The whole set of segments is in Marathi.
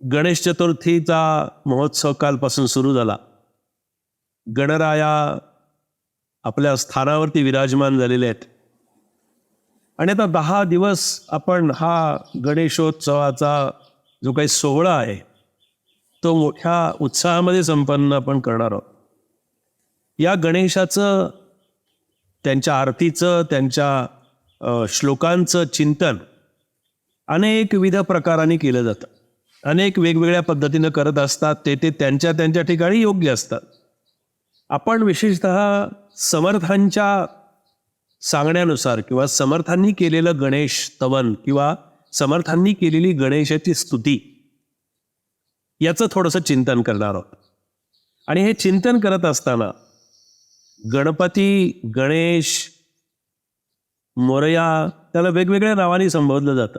गणेश चतुर्थीचा महोत्सव कालपासून सुरू झाला. गणराया आपल्या स्थानावरती विराजमान झालेले आहेत. आणि आता दहा दिवस आपण हा गणेशोत्सवाचा जो काही सोहळा आहे तो मोठ्या उत्साहामध्ये संपन्न आपण करणार आहोत. या गणेशाचं त्यांच्या आरतीचं त्यांच्या श्लोकांचं चिंतन अनेक विध प्रकारांनी केलं जातं. अनेक वेगवेगळ्या पद्धतीनं करत असतात ते ते त्यांच्या त्यांच्या ठिकाणी योग्य असतात. आपण विशेषत समर्थांच्या सांगण्यानुसार किंवा समर्थांनी केलेलं गणेश तवन किंवा समर्थांनी केलेली गणेशाची स्तुती याचं थोडंसं चिंतन करणार आहोत. आणि हे चिंतन करत असताना गणपती गणेश मोरया त्याला वेगवेगळ्या नावाने संबोधलं जातं.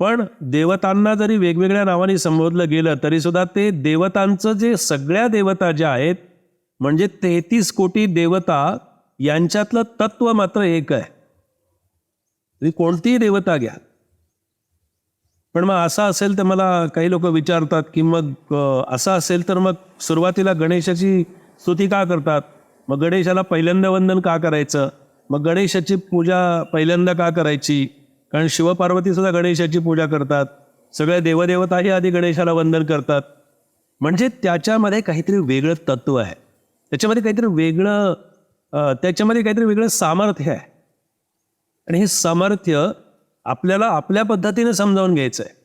पण देवतांना जरी वेगवेगळ्या नावाने संबोधलं गेलं तरी सुद्धा ते देवतांचं जे सगळ्या देवता ज्या आहेत म्हणजे तेहतीस कोटी देवता यांच्यातलं तत्व मात्र एक आहे. तुम्ही कोणतीही देवता घ्या. पण मग असं असेल तर मला काही लोक विचारतात की मग असं असेल तर मग सुरुवातीला गणेशाची स्तुती का करतात? मग गणेशाला पहिल्यांदा वंदन का करायचं? मग गणेशाची पूजा पहिल्यांदा का करायची? कारण शिवपार्वती सुद्धा गणेशाची पूजा करतात. सगळ्या देवदेवताही आधी गणेशाला वंदन करतात. म्हणजे त्याच्यामध्ये काहीतरी वेगळं तत्व आहे. त्याच्यामध्ये काहीतरी वेगळं त्याच्यामध्ये काहीतरी वेगळं सामर्थ्य आहे. आणि हे सामर्थ्य आपल्याला आपल्या पद्धतीने समजावून घ्यायचं आहे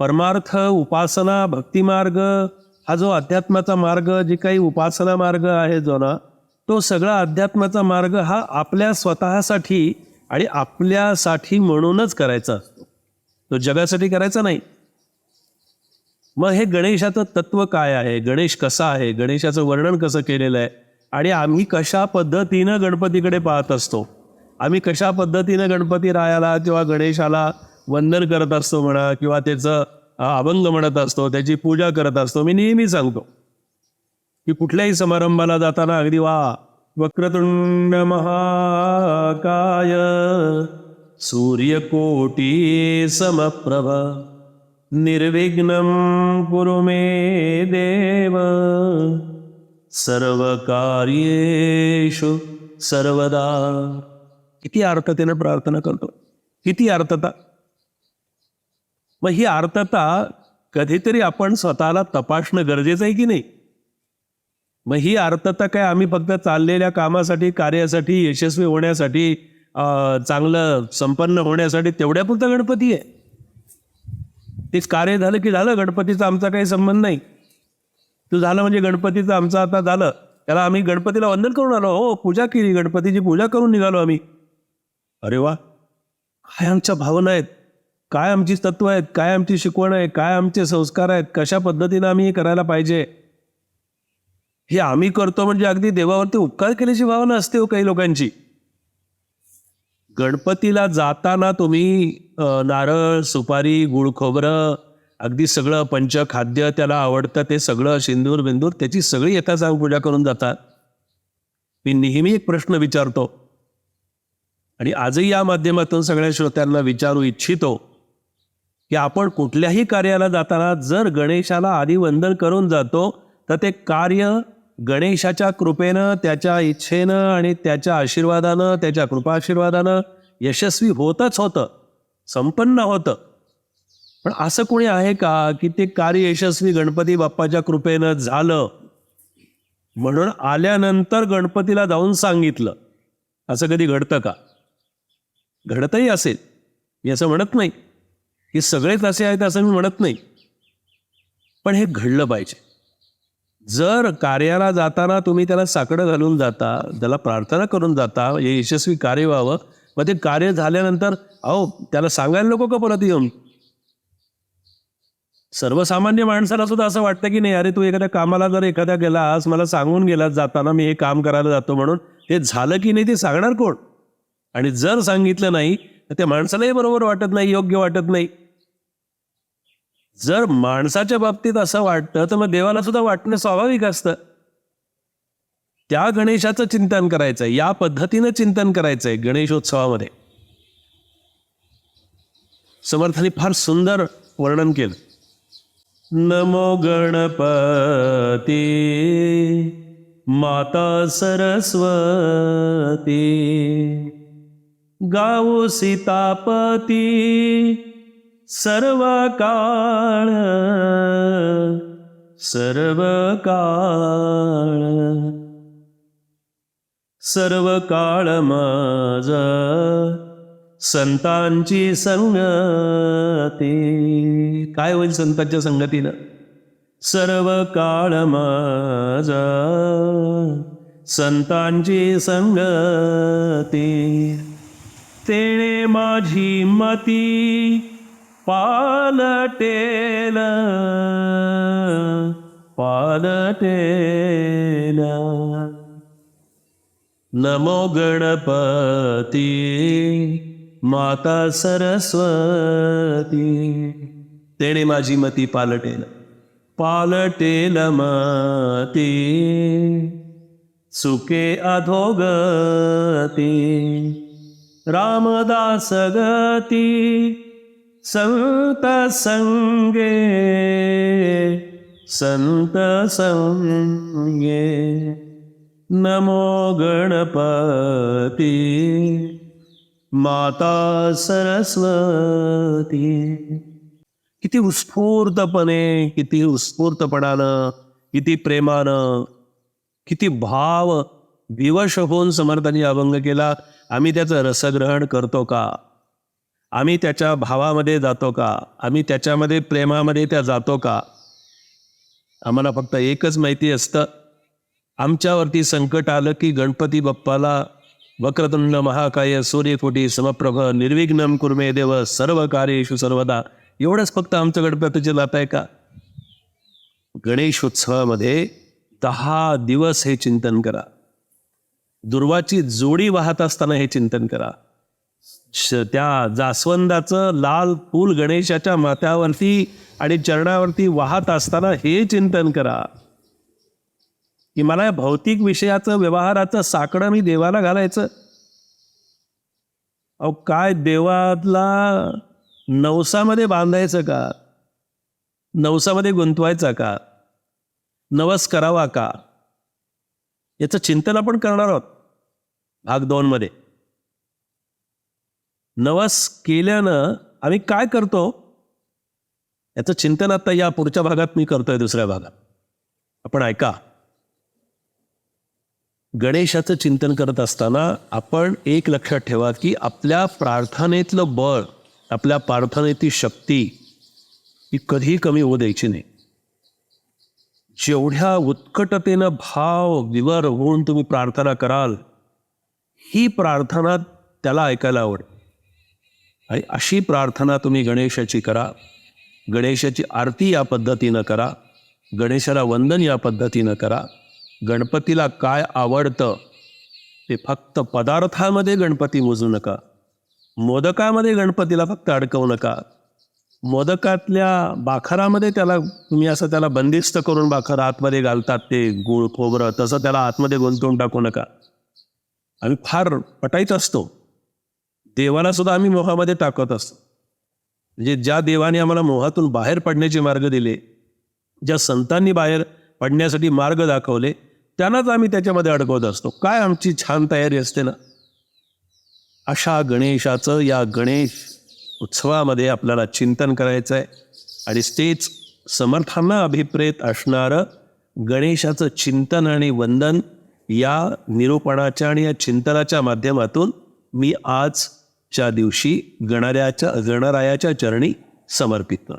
परमार्थ उपासना भक्तिमार्ग हा जो अध्यात्माचा मार्ग जे काही उपासना मार्ग आहे जो ना तो सगळा अध्यात्माचा मार्ग हा आपल्या स्वतःसाठी आणि आपल्यासाठी म्हणूनच करायचा. असतो तो जगासाठी करायचा नाही. मग हे गणेशाचं तत्व काय आहे? गणेश कसा आहे? गणेशाचं वर्णन कसं केलेलं आहे? आणि आम्ही कशा पद्धतीनं गणपतीकडे पाहत असतो? आम्ही कशा पद्धतीनं गणपती रायाला किंवा गणेशाला वंदन करत असतो म्हणा किंवा त्याचं अभंग म्हणत असतो त्याची पूजा करत असतो मी नेहमी सांगतो. की कुठल्याही समारंभाला जाताना अगदी वा वक्रतुंड महाकाय सूर्यकोटी समप्रभ निर्विघ्नं कुरु मे देव। सर्वकार्येषु सर्वदा। किती अर्थतेनं प्रार्थना करतो किती अर्थता मग ही आर्तता कधीतरी आपण स्वतःला तपासणं गरजेचं आहे की नाही? मग ही अर्थता काय? आम्ही फक्त चाललेल्या कामासाठी कार्यासाठी यशस्वी होण्यासाठी चांगलं संपन्न होण्यासाठी तेवढ्यापुरता गणपती आहे. तेच कार्य झालं की झालं गणपतीचा आमचा काही संबंध नाही. तू झालं म्हणजे गणपतीचं आमचं आता झालं. त्याला आम्ही गणपतीला वंदन करून आलो. हो पूजा केली. गणपतीची पूजा करून निघालो आम्ही. अरे वा! काय आमच्या भावना आहेत? काय आमची तत्व आहेत? काय आमची शिकवण आहे? काय आमचे संस्कार आहेत? कशा पद्धतीनं आम्ही हे करायला पाहिजे? हे आम्ही करतो म्हणजे अगदी देवावरती उपकार केल्याची भावना असते हो काही लोकांची. गणपतीला जाताना तुम्ही नारळ सुपारी गुळ खोबरं अगदी सगळं पंचखाद्य त्याला आवडतं ते सगळं सिंदूर बिंदूर त्याची सगळी यथासांग पूजा करून जातात. मी नेहमी एक प्रश्न विचारतो. आणि आजही या माध्यमातून सगळ्या श्रोत्यांना विचारू इच्छितो की आपण कुठल्याही कार्याला जाताना जर गणेशाला आधी वंदन करून जातो तर ते कार्य गणेशाच्या कृपेनं त्याच्या इच्छेनं आणि त्याच्या आशीर्वादानं त्याच्या कृपाशीर्वादानं यशस्वी होतच होतं. संपन्न होतं. पण असं कोणी आहे का की ते कार्य यशस्वी गणपती बाप्पाच्या कृपेनं झालं? म्हणून आल्यानंतर गणपतीला जाऊन सांगितलं. असं कधी घडतं का? घडतही असेल. मी असं म्हणत नाही. की सगळेच असे आहेत असं मी म्हणत नाही. पण हे घडलं पाहिजे. जर कार्याला जाताना तुम्ही त्याला साकडं घालून जाता त्याला प्रार्थना करून जाता हे यशस्वी कार्य व्हावं मग ते कार्य झाल्यानंतर अहो त्याला सांगायला नको का परत येऊन? सर्वसामान्य माणसाला सुद्धा असं वाटतं की नाही अरे तू एखाद्या कामाला जर एखाद्या गेलास मला सांगून गेलास जाताना मी हे काम करायला जातो म्हणून हे झालं की नाही ते सांगणार कोण? आणि जर सांगितलं नाही तर त्या माणसालाही बरोबर वाटत नाही योग्य वाटत नाही. जर माणसाच्या बाबतीत असं वाटतं तर मग देवाला सुद्धा वाटणं स्वाभाविक असतं. त्या गणेशाचं चिंतन करायचंय या पद्धतीनं चिंतन करायचंय गणेशोत्सवामध्ये. समर्थाने फार सुंदर वर्णन केलं. नमो गणपती माता सरस्वती गाऊ सीतापती सर्व काळ सर्व काळ सर्व काळ माझ संतांची संगती. काय होईल संतांच्या संगतीनं सर्व काळ माझा संतांची संगती. तेणे माझी मती पालटेल पालटेल. नमो गणपती माता सरस्वती. तेणे माझी मती पालटेल पालटेल मती. सुके अधोगती रामदास गती. संत संगे संत संगे। नमो गणपती माता सरस्वती। किती उत्स्फूर्तपणे किती उत्स्फूर्तपणानं किती प्रेमानं किती भाव विवश होऊन समर्थांनी अभंग केला. आम्ही त्याचं रसग्रहण करतो का? आम्ही त्याच्या भावामध्ये जातो का? आम्ही त्याच्यामध्ये प्रेमामध्ये त्या जातो का? आम्हाला फक्त एकच माहिती असतं. आमच्यावरती संकट आलं की गणपती बाप्पाला वक्रतुंड महाकाय सूर्यकोटी समप्रभ निर्विघ्नम कुर्मे देव सर्व कार्येषु सर्वदा. एवढंच फक्त आमचं गणपतीचे जात आहे का? गणेश उत्सवामध्ये दहा दिवस हे चिंतन करा. दुर्वाची जोडी वाहत असताना हे चिंतन करा. त्या जास्वंदाचं लाल फूल गणेशाच्या माथ्यावरती आणि चरणावरती वाहत असताना हे चिंतन करा. की मला या भौतिक विषयाचं व्यवहाराचं साकडं मी देवाला घालायचं. अहो काय देवाला नवसामध्ये बांधायचं का? नवसामध्ये गुंतवायचा का? नवस करावा का? याचं चिंतन आपण करणार आहोत. भाग दोनमध्ये. नवस केल्यानं आम्ही काय करतो? याचं चिंतन आता या पुढच्या भागात मी करतोय दुसऱ्या भागात. आपण ऐका. गणेशाचं चिंतन करत असताना आपण एक लक्षात ठेवा की आपल्या प्रार्थनेतलं बळ आपल्या प्रार्थनेची शक्ती ही कधीही कमी होऊ द्यायची नाही. जेवढ्या उत्कटतेनं भाव विवर होऊन तुम्ही प्रार्थना कराल ही प्रार्थना त्याला ऐकायला आवडते आणि अशी प्रार्थना तुम्ही गणेशाची करा. गणेशाची आरती या पद्धतीनं करा. गणेशाला वंदन या पद्धतीनं करा. गणपतीला काय आवडतं ते फक्त पदार्थामध्ये गणपती मोजू नका. मोदकामध्ये गणपतीला फक्त अडकवू नका. मोदकातल्या बाखरामध्ये त्याला तुम्ही असं त्याला बंदिस्त करून बाखर आतमध्ये घालतात ते गुळ खोबरं तसं त्याला आतमध्ये गुंतवून टाकू नका. आम्ही फार पटायचं असतो. देवाला सुद्धा आम्ही मोहामध्ये टाकत असतो. म्हणजे ज्या देवाने आम्हाला मोहातून बाहेर पडण्याचे मार्ग दिले ज्या संतांनी बाहेर पडण्यासाठी मार्ग दाखवले त्यांनाच आम्ही त्याच्यामध्ये अडकवत असतो. काय आमची छान तयारी असते ना? अशा गणेशाचं या गणेश उत्सवामध्ये आपल्याला चिंतन करायचं आहे आणि तेच समर्थांना अभिप्रेत असणारं गणेशाचं चिंतन आणि वंदन या निरूपणाच्या आणि या चिंतनाच्या माध्यमातून मी आज च्या दिवशी गणरायाच्या गणरायाच्या चरणी समर्पित